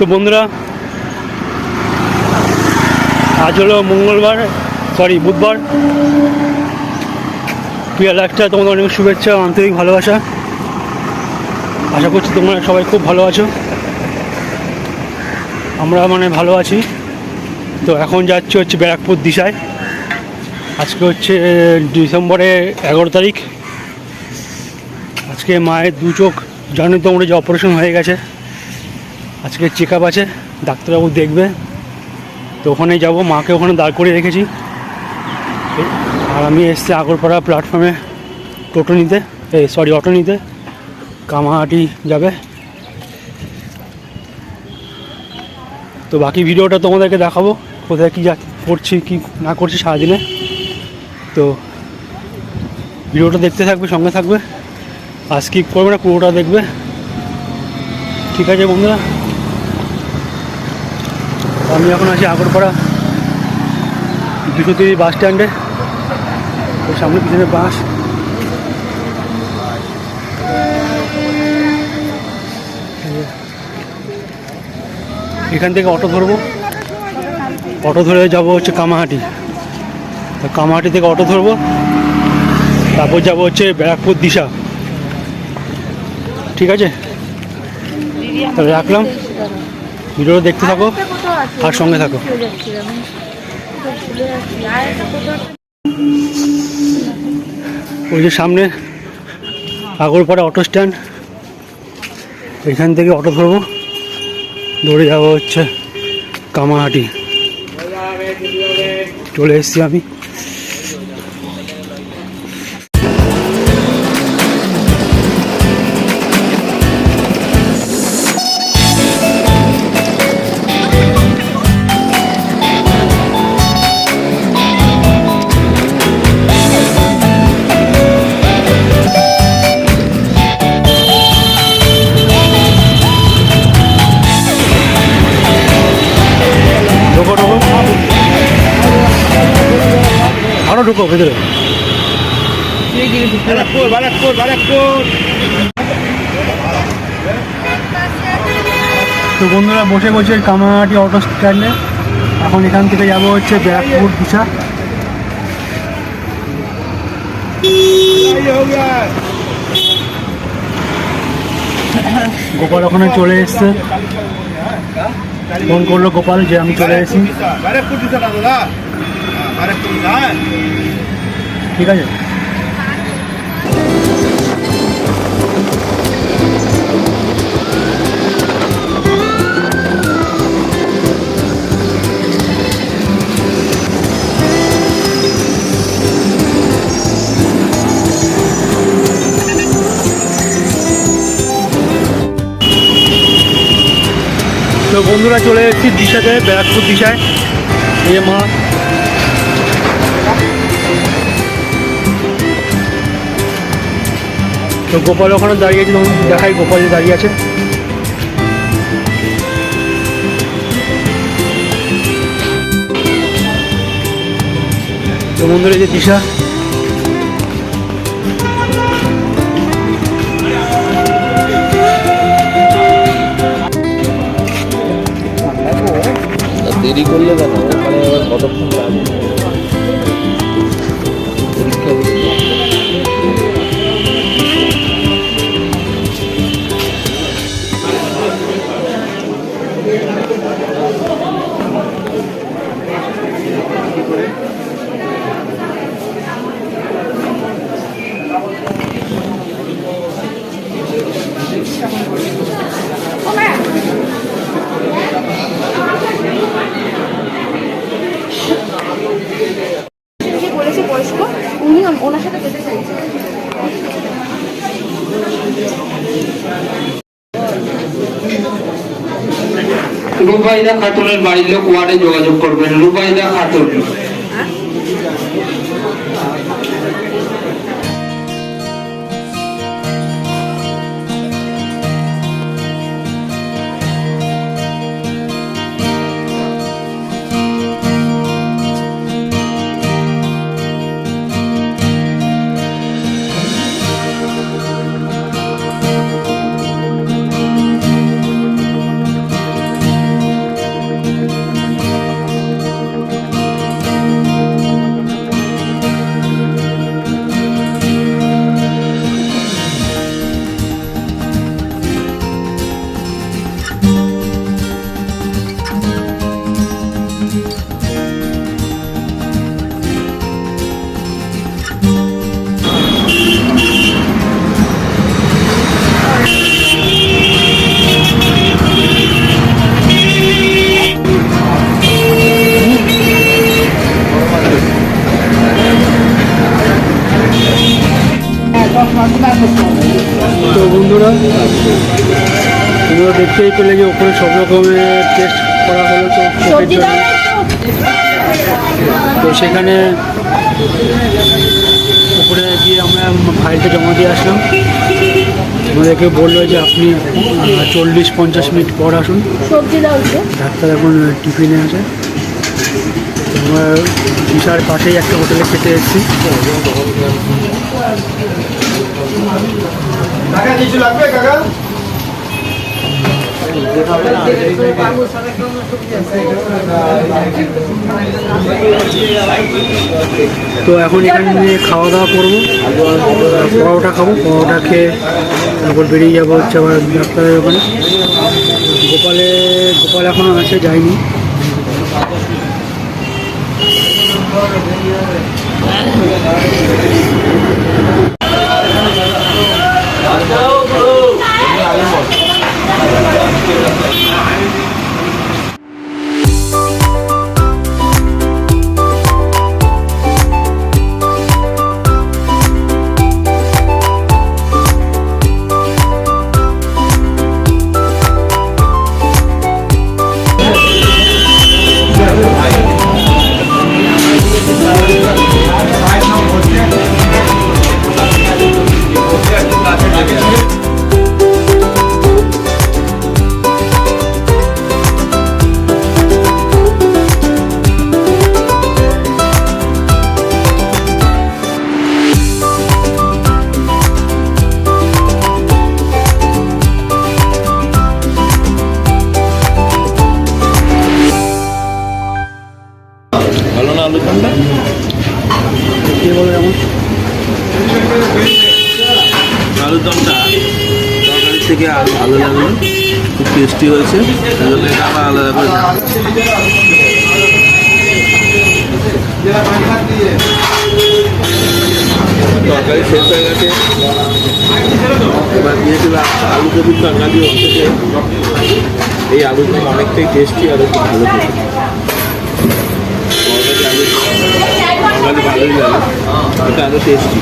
তো বন্ধুরা, আজ হলো মঙ্গলবার সরি বুধবার। প্রিয়া লাইফটা তোমাদের অনেক শুভেচ্ছা, আন্তরিক ভালোবাসা। আশা করছি তোমরা সবাই খুব ভালো আছো। আমরা মানে ভালো আছি। তো এখন যাচ্ছি হচ্ছে ব্যারাকপুর দিশায়। আজকে হচ্ছে ডিসেম্বরে এগারো তারিখ। আজকে মায়ের দু চোখ, জানো তোমরা যে অপারেশন হয়ে গেছে। আজকে চেক আপ আছে, ডাক্তারবাবু দেখবে। তো ওখানে যাব, মাকে ওখানে দাঁড় করিয়ে রেখেছি। আর আমি এসছি আগরপাড়া প্ল্যাটফর্মে টোটো নিতে। এই সরি অটো নিতে। কামাহাটি যাবে। তো বাকি ভিডিওটা তোমাদেরকে দেখাবো, কোথায় কী যা করছি, কি না করছি সারাদিনে। তো ভিডিওটা দেখতে থাকবে, সঙ্গে থাকবে। আর স্কিপ করবে না, পুরোটা দেখবে। ঠিক আছে বন্ধুরা? আমি এখন আছি আগরপাড়া দুশো বাস স্ট্যান্ডে। তো সামনে পিছনে বাস। এখান থেকে অটো ধরবো। অটো ধরে যাব হচ্ছে কামাহাটি। কামাহাটি থেকে অটো ধরবো। তারপর যাব হচ্ছে ব্যারাকপুর দিশা। ঠিক আছে? তাহলে রাখলাম। ভিডিওটা দেখতে থাকো। আর সঙ্গে থাকো। ওই যে সামনে আগরপাড়া অটো স্ট্যান্ড। এখান থেকে অটো ধরবো। ধরে যাব হচ্ছে কামাহাটি চলে এসছি আমি। ঢুকো ভেতরে। বারাকপুর বারাকপুর বারাকপুর। তো বন্ধুরা বসে বসে কামাহাটি অটো স্ট্যান্ডে এখন এখান থেকে যাব হচ্ছে ব্যারাকপুর দিশা। গোপাল ওখানে চলে এসছে। ফোন করল গোপাল যে আমি চলে এসেছি বারাকপুর দিশা না দাদা বারাকপুর দিশা ঠিক আছে? তো বন্ধুরা চলে এসেছি দিশাতে ব্যারাকপুর দিশায়। এ মা তো গোপাল ওখানে দাঁড়িয়ে আছে দেখাই, গোপাল দাঁড়িয়ে আছে তো বন্ধুরা যে দিশা। দেরি করলে কেন? ওখানে আবার কতক্ষণ লাগবে? রুবাইদা খাতুনের বাড়ির লোক ওয়ার্ডে যোগাযোগ করবেন রুবাইদা খাতুন। দেখতেই পেলে যে ওপরে সব রকমের টেস্ট করা হলো তো চোখের জন্য। তো সেখানে উপরে গিয়ে আমরা ফাইলটা জমা দিয়ে আসলাম। আমাদেরকে বলল যে আপনি চল্লিশ পঞ্চাশ মিনিট পর আসুন। সবজি ডাক্তার এখন টিফিনে আছে। আমরা বিশার পাশেই একটা হোটেলে খেতে এসেছি। কাকা কিছু লাগবে কাকা? তো এখন এখানে খাওয়া দাওয়া করব। পরোটা খাব, পরোটা খেয়ে তারপর বেরিয়ে যাব হচ্ছে আবার ডাক্তারের ওখানে গোপালে, গোপাল এখনও আছে, যায়নি। ভালো আলাদা করে তরকারি শেষ হয়ে এবার দিয়েছিলাম আলু কপির তরকারি থেকে এই আলুর অনেকটাই টেস্টি আর খুব ভালো তরকারি ভালোই লাগে। এটা আরও টেস্টি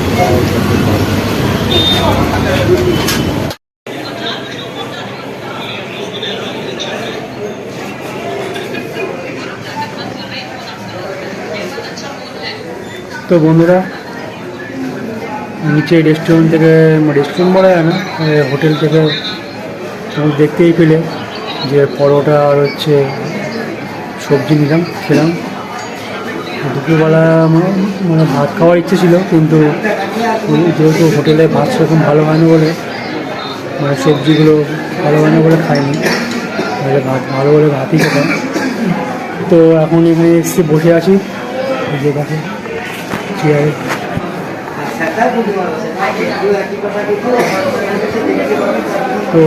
তো বন্ধুরা, নিচে রেস্টুরেন্ট থেকে রেস্টুরেন্ট বলা যায় না হোটেল থেকে তোমরা দেখতেই পেলে যে পরোটা আর হচ্ছে সবজি নিলাম, খেলাম। দুপুরবেলা আমার- মানে ভাত খাওয়ার ইচ্ছে ছিল, কিন্তু যেহেতু হোটেলে ভাত সেরকম ভালো হয় না বলে মানে সবজিগুলো ভালো হয় না বলে খাইনি, তাহলে ভাত ভালো বলে ভাতই খেতাম। তো এখন এখানে এসে বসে আছি যে দেখো চেয়ারে তো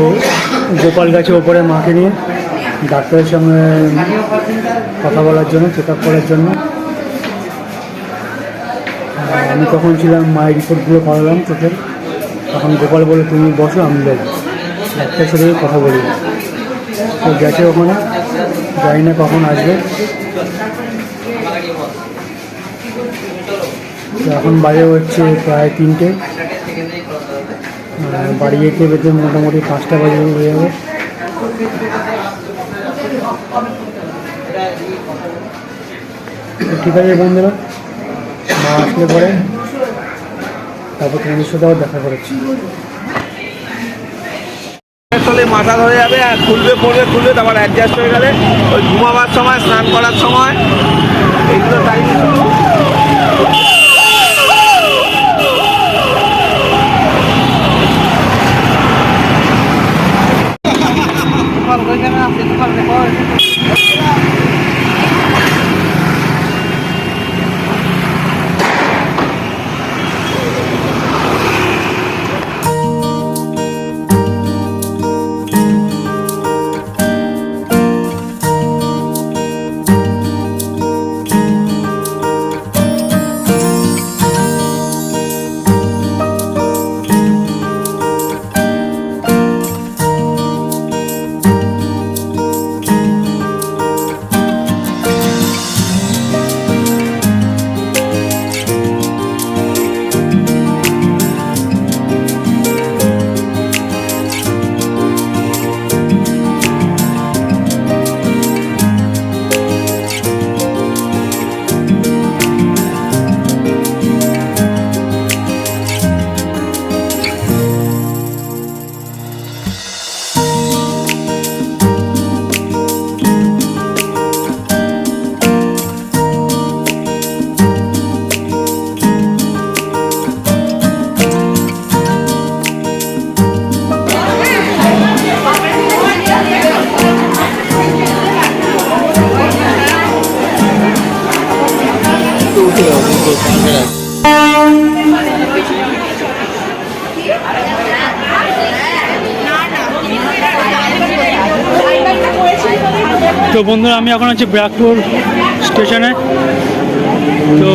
গোপাল গাছে ওপরে মাকে নিয়ে ডাক্তারের সঙ্গে কথা বলার জন্য চেক আপ করার জন্য। আমি তখন ছিলাম, মায়ের রিপোর্টগুলো করালাম তোকে। তখন গোপাল বলে, তুমি বসো, আমি যাব ডাক্তারের সাথে কথা বলি। তো গেছে ওখানে জানি না কখন আসবে। এখন বাজে হচ্ছে প্রায় তিনটে। বাড়ি যেতে যেতে মোটামুটি পাঁচটা বাজে হয়ে যাবে। ঠিক আছে বন্ধুরা, মা আসলে পরে। তারপর তোমাদের সাথে আবার দেখা করেছি। মাথা ধরে যাবে আর খুলবে, পড়বে, খুলবে, তারপর অ্যাডজাস্ট হয়ে গেলে ওই ঘুমাবার সময়, স্নান করার সময়। এইগুলো টাইম বন্ধুরা, আমি এখন আছি ব্যারাকপুর স্টেশনে। তো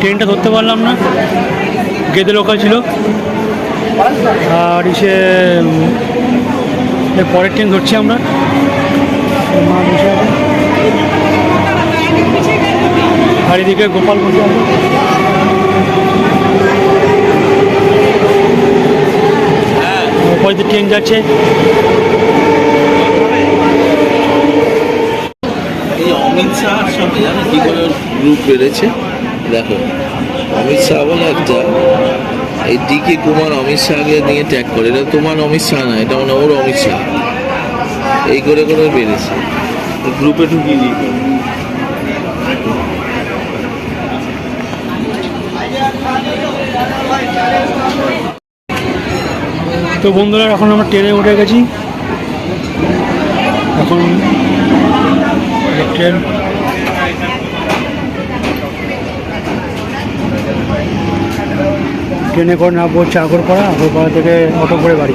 ট্রেনটা ধরতে পারলাম না, গেদে লোকাল ছিল। আর ইসে পরের ট্রেন ধরছি আমরা। আর এদিকে গোপাল ওপরে ট্রেন যাচ্ছে। অমিত শাহর সঙ্গে জানো কি করে গ্রুপ বেড়েছে? দেখো, অমিত শাহ বলে একটা, এই ডি কে কুমার, অমিত শাহকে নিয়ে ট্যাগ করে। এটা তোমার অমিত শাহ না, এটা মানে ওর অমিত শাহ। এই করে করে বেড়েছে। গ্রুপে ঢুকিয়ে দিই। তো বন্ধুরা, এখন আমরা ট্রেনে উঠে গেছি। এখন এই ট্রেন ট্রেনে করে নামবো হচ্ছে আগরপাড়া আগরপাড়া থেকে অটো করে বাড়ি।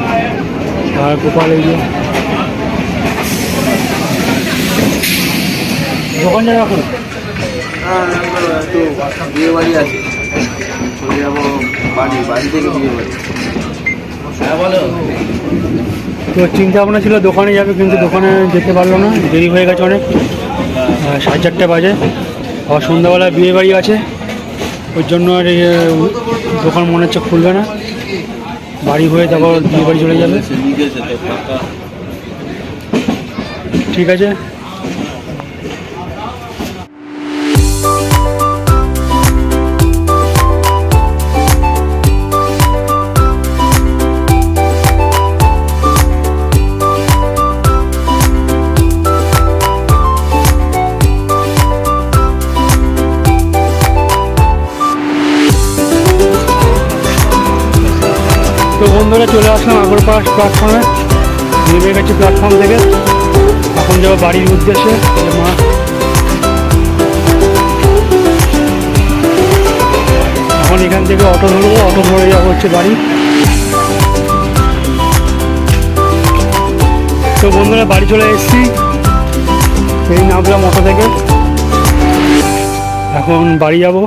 আর গোপাল এই যে। দোকান যাবে এখন? বিয়ে বাড়ি আছে। চলে যাব বাড়ি বাড়ি থেকে বিয়ে বাড়ি। হ্যাঁ তো চিন্তা ভাবনা ছিল দোকানে যাবে কিন্তু দোকানে যেতে পারল না দেরি হয়ে গেছে অনেক। সাড়ে চারটে বাজে। আবার সন্ধ্যাবেলা বিয়ে বাড়ি আছে। ওই জন্য আর দোকান মনে হচ্ছে খুলবে না। বাড়ি হয়ে তারপর বিয়ে বাড়ি চলে যাবে। ঠিক আছে। আগরপাড়া প্ল্যাটফর্মে নেমে গেছি প্ল্যাটফর্ম থেকে। এখন যাব বাড়ির উদ্দেশ্যে মা এখন এখান থেকে অটো ধরবো, অটো ধরে যাব হচ্ছে বাড়ি। তো বন্ধুরা, বাড়ি চলে এসেছি। এই নামলাম অটো থেকে। এখন বাড়ি যাব,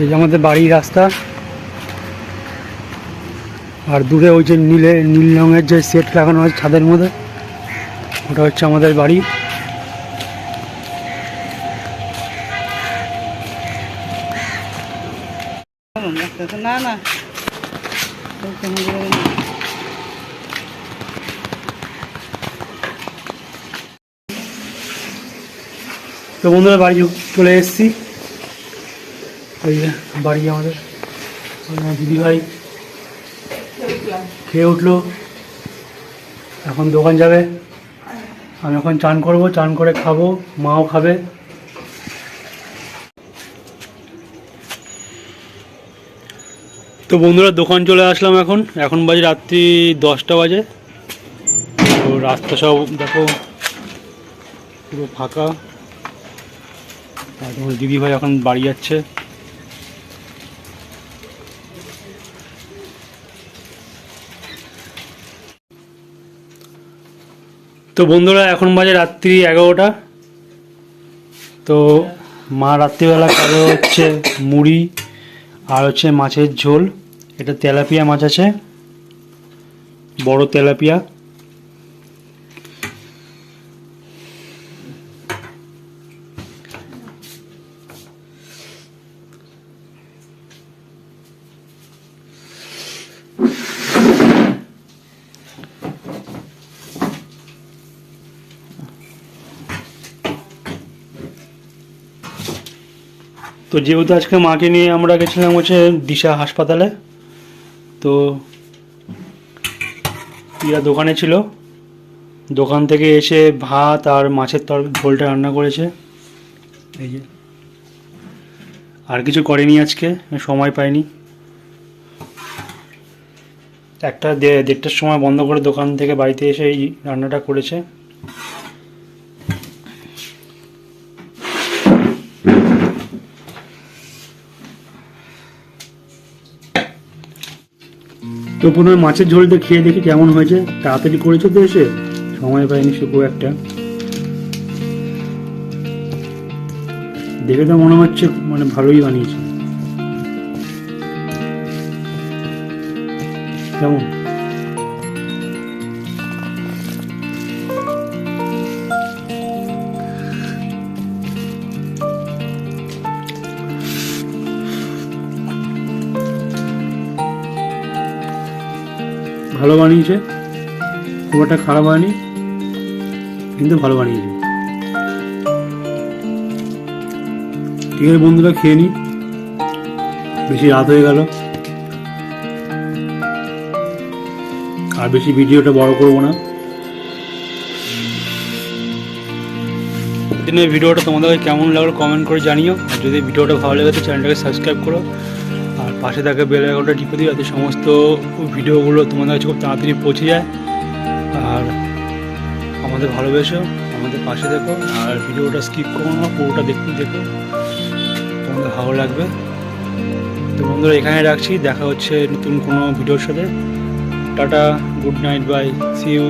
এই যে আমাদের বাড়ির রাস্তা। আর দূরে ওই যে নীলে নীল রঙের যে সেট লাগানো আছে ছাদের মধ্যে ওটা হচ্ছে আমাদের বাড়ি। না না। তো বন্ধুরা বাড়ি চলে এসেছি। ওই বাড়ি আমাদের। দিদি ভাই খেয়ে উঠল। এখন দোকান যাবে। আমি এখন চান করব, চান করে খাব, মাও খাবে। তো বন্ধুরা, দোকান চলে আসলাম এখন। এখন বাজে রাত্রি দশটা বাজে। তো রাস্তা সব দেখো, পুরো ফাঁকা। আর তোমার দিদি ভাই এখন বাড়ি যাচ্ছে। তো বন্ধুরা, এখন বাজে রাত্রি এগারোটা। তো মা রাত্রিবেলা খাবে হচ্ছে মুড়ি আর হচ্ছে মাছের ঝোল। এটা তেলাপিয়া মাছ আছে, বড় তেলাপিয়া। তো যেহেতু আজকে মাকে নিয়ে আমরা গেছিলাম হচ্ছে দিশা হাসপাতালে, তো ইয়া দোকানে ছিল। দোকান থেকে এসে ভাত আর মাছের তর, ঝোলটা রান্না করেছে। এই যে। আর কিছু করেনি আজকে, সময় পাইনি। একটা দেড়টার সময় বন্ধ করে দোকান থেকে বাড়িতে এসে এই রান্নাটা করেছে। তো প্রথমে মাছের ঝোলটা খেয়ে দেখি কেমন হয়েছে। তাড়াতাড়ি করেছ তো এসে? সময় পাইনি সে খুব একটা। দেখে তো মনে হচ্ছে মানে ভালোই বানিয়েছে। কেমন? ভালো বানিয়েছে। খুব একটা খারাপ হয়নি, কিন্তু ভালো বানিয়েছে। ঠিক আছে বন্ধুরা, খেয়ে নি। বেশি রাত হয়ে গেল। আর বেশি ভিডিওটা বড় করব না। দিনের ভিডিওটা তোমাদের কেমন লাগল কমেন্ট করে জানিও। যদি ভিডিওটা ভালো লাগে চ্যানেলটাকে সাবস্ক্রাইব করো। পাশে থাকা বেল আইকনটা টিপে দিই যাতে সমস্ত ভিডিওগুলো তোমাদের কাছে খুব তাড়াতাড়ি পৌঁছে যায়। আর আমাদের ভালোবেসো, আমাদের পাশে দেখো, আর ভিডিওটা স্কিপ করো না, পুরোটা দেখতে দেখো। তোমাদের ভালো লাগবে। তো বন্ধুরা, এখানে রাখছি। দেখা হচ্ছে নতুন কোনো ভিডিওর সাথে। Tata, good night, bye. See you